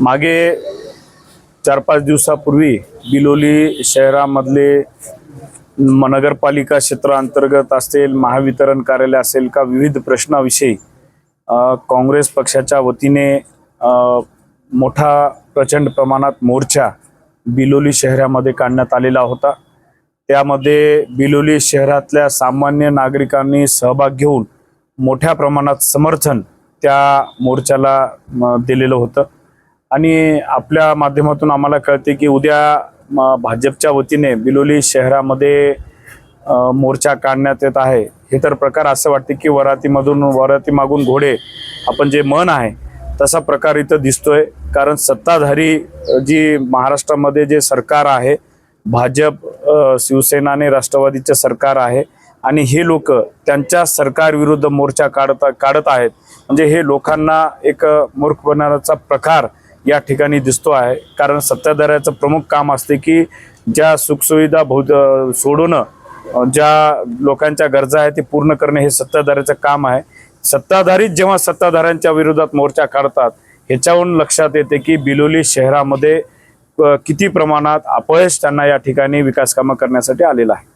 मागे चार पाच दिवसापूर्वी बिलोली शहरामधले म- नगरपालिका क्षेत्रांतर्गत असेल महावितरण कार्यालय असेल का विविध प्रश्नाविषयी काँग्रेस पक्षाच्या वतीने मोठा प्रचंड प्रमाणात मोर्चा बिलोली शहरामध्ये काढण्यात आलेला होता. त्यामध्ये बिलोली शहरातल्या सामान्य नागरिकांनी सहभाग घेऊन मोठ्या प्रमाणात समर्थन त्या मोर्चाला म, दिलेलं होतं. आणि आपल्या माध्यमातून आम्हाला कळते की उद्या म, भाजपच्या वतीने बिलोली शहरामध्ये मोर्चा काढण्यात येत आहे. हे तर प्रकार असं वाटते की वरातीमधून वराती मागून घोडे आपण जे मन आहे तसा प्रकार इथं दिसतोय. कारण सत्ताधारी जी महाराष्ट्रामध्ये जे सरकार आहे भाजप शिवसेना आणि राष्ट्रवादीचे सरकार आहे आणि हे लोक त्यांच्या सरकारविरुद्ध मोर्चा काढत काढत आहेत. म्हणजे हे लोकांना एक मूर्ख बनवण्याचा प्रकार या ठिकाणी दिसतो आहे. कारण सत्ताधाऱ्याचं प्रमुख काम असते की ज्या सुखसुविधा भौत सोडून ज्या लोकांच्या गरजा आहेत ते पूर्ण करणे हे सत्ताधाऱ्याचं काम आहे. सत्ताधारीच जेव्हा सत्ताधाऱ्यांच्या विरोधात मोर्चा काढतात ह्याच्याहून लक्षात येते की बिलोली शहरामध्ये किती प्रमाणात अपयश त्यांना या ठिकाणी विकास कामं करण्यासाठी आलेलं आहे.